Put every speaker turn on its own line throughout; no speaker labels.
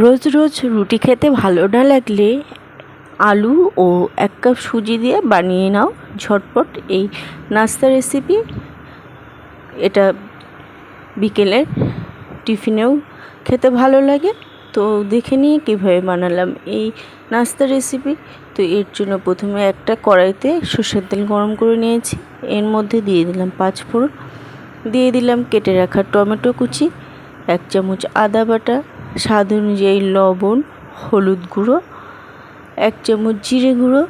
রোজ রোজ রুটি খেতে ভালো না লাগলে আলু ও এক কাপ সুজি দিয়ে বানিয়ে নাও ঝটপট। এই নাস্তা রেসিপি এটা বিকেলে টিফিনেও খেতে ভালো লাগে। তো দেখে নিয়ে কীভাবে বানালাম এই নাস্তা রেসিপি তো এর জন্য প্রথমে একটা কড়াইতে সর্ষের তেল গরম করে নিয়েছি। এর মধ্যে দিয়ে দিলাম পাঁচ ফোড়ন। দিয়ে দিলাম কেটে রাখা টমেটো কুচি, এক চামচ আদা বাটা স্বাদ অনুযায়ী লবণ, হলুদ গুঁড়ো, এক চামচ জিরে গুঁড়ো,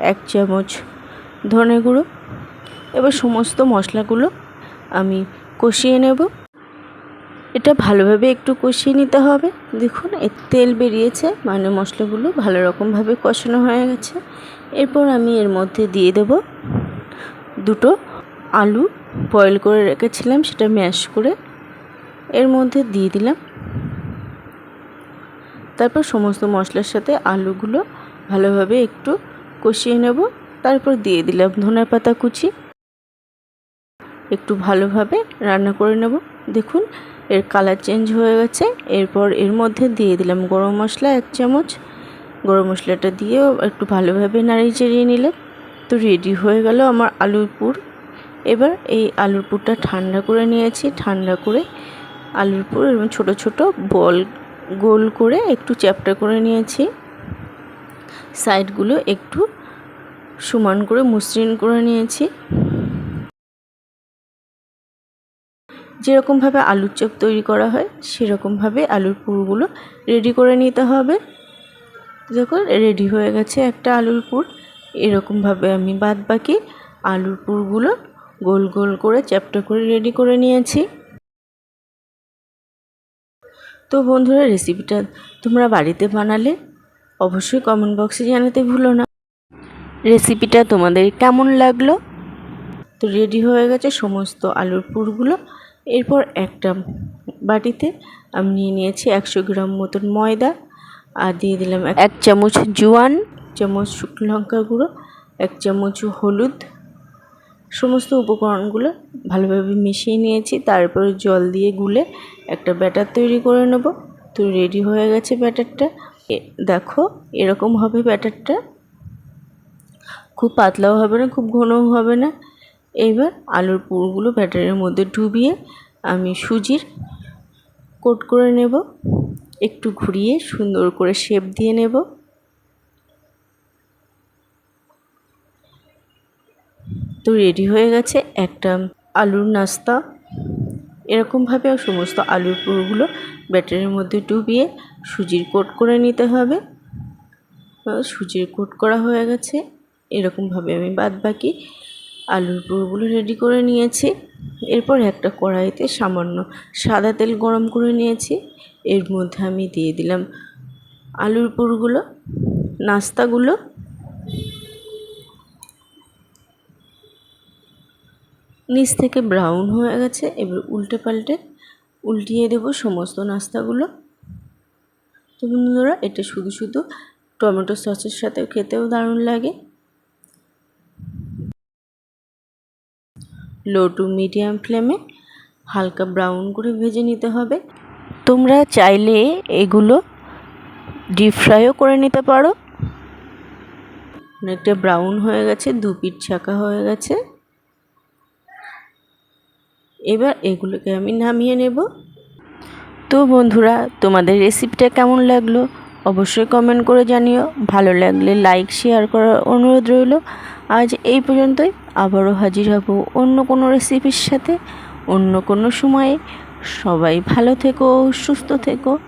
এক চামচ ধনে গুঁড়ো। এবার সমস্ত মশলাগুলো আমি কষিয়ে নেব। এটা ভালোভাবে একটু কষিয়ে নিতে হবে। দেখুন, এর তেল বেরিয়েছে মানে মশলাগুলো ভালো রকমভাবে কষানো হয়ে গেছে। এরপর আমি এর মধ্যে দিয়ে দেব দুটো আলু। বয়েল করে রেখেছিলাম, সেটা ম্যাশ করে। এর মধ্যে দিয়ে দিলাম তারপর সমস্ত মশলার সাথে আলুগুলো ভালোভাবে একটু কষিয়ে নেব। তারপর দিয়ে দিলাম ধনে পাতা কুচি। একটু ভালোভাবে রান্না করে নেব। দেখুন, এর কালার চেঞ্জ হয়ে গেছে। এরপর এর মধ্যে দিয়ে দিলাম গরম মশলা এক চামচ। গরম মশলাটা দিয়েও একটু ভালোভাবে নাড়িয়ে চাড়িয়ে নিলে তো রেডি হয়ে গেল আমার আলুর পুর। এবার এই আলুর পুরটা ঠান্ডা করে নিয়েছি। ঠান্ডা করে আলুর পুর এবং ছোটো ছোটো বল গোল করে একটু চ্যাপটা করে নিয়েছি। সাইডগুলো একটু সমান করে মসৃণ করে নিয়েছি। যেরকমভাবে আলুর চপ তৈরি করা হয়, সেরকমভাবে আলুর পুরগুলো রেডি করে নিতে হবে। যখন রেডি হয়ে গেছে একটা আলুর পুর। এরকমভাবে আমি বাদ বাকি আলুর পুরগুলো গোল গোল করে চ্যাপটা করে রেডি করে নিয়েছি। তো বন্ধুরা রেসিপিটা তোমরা বাড়িতে বানালে অবশ্যই কমেন্ট বক্সে জানাতে ভুলো না। রেসিপিটা তোমাদের কেমন লাগল? তো রেডি হয়ে গেছে সমস্ত আলুর পুরগুলো। এরপর একটা বাটিতে আমি নিয়ে নিয়েছি একশো গ্রাম মতন ময়দা আর দিয়ে দিলাম এক চামচ জোয়ান। চামচ শুকনো লঙ্কা গুঁড়ো এক চামচ হলুদ সমস্ত উপকরণগুলো ভালোভাবে মিশিয়ে নিয়েছি। তারপরে জল দিয়ে গুলে একটা ব্যাটার তৈরি করে নেব। তো রেডি হয়ে গেছে ব্যাটারটা। দেখো, এরকম হবে ব্যাটারটা। খুব পাতলাও হবে না, খুব ঘনও হবে না। এবার আলুর পুরগুলো ব্যাটারের মধ্যে ডুবিয়ে আমি সুজির কোট করে নেব। একটু ঘুরিয়ে সুন্দর করে শেপ দিয়ে নেব। তো রেডি হয়ে গেছে একটা আলুর নাস্তা। এরকমভাবে সমস্ত আলুর পুরোগুলো ব্যাটারের মধ্যে ডুবিয়ে সুজির কোট করে নিতে হবে। সুজির কোট করা হয়ে গেছে। এরকমভাবে আমি বাদ বাকি আলুর পুরগুলো রেডি করে নিয়েছি। এরপর একটা কড়াইতে সামান্য সাদা তেল গরম করে নিয়েছি। এর মধ্যে আমি দিয়ে দিলাম আলুর পুরগুলো, নাস্তাগুলো। নিচ থেকে ব্রাউন হয়ে গেছে, এবার উল্টে পাল্টে উল্টিয়ে দেব সমস্ত নাস্তাগুলো। তো বন্ধুরা, এটা শুধু শুধু টমেটো সসের সাথে খেতেও দারুণ লাগে। লো টু মিডিয়াম ফ্লেমে হালকা ব্রাউন করে ভেজে নিতে হবে। তোমরা চাইলে এগুলো ডিপ ফ্রাইও করে নিতে পারো। অনেকটা ব্রাউন হয়ে গেছে, দু পিঠ ছাকা হয়ে গেছে। এবার এগুলোকে আমি নামিয়ে নেব। তো বন্ধুরা, তোমাদের রেসিপিটা কেমন লাগল? অবশ্যই কমেন্ট করে জানিও। ভালো লাগলে লাইক শেয়ার করার অনুরোধ রইল। আজ এই পর্যন্তই। আবারও হাজির হব অন্য কোনো রেসিপির সাথে, অন্য কোনো সময়ে। সবাই ভালো থেকো, সুস্থ থেকো।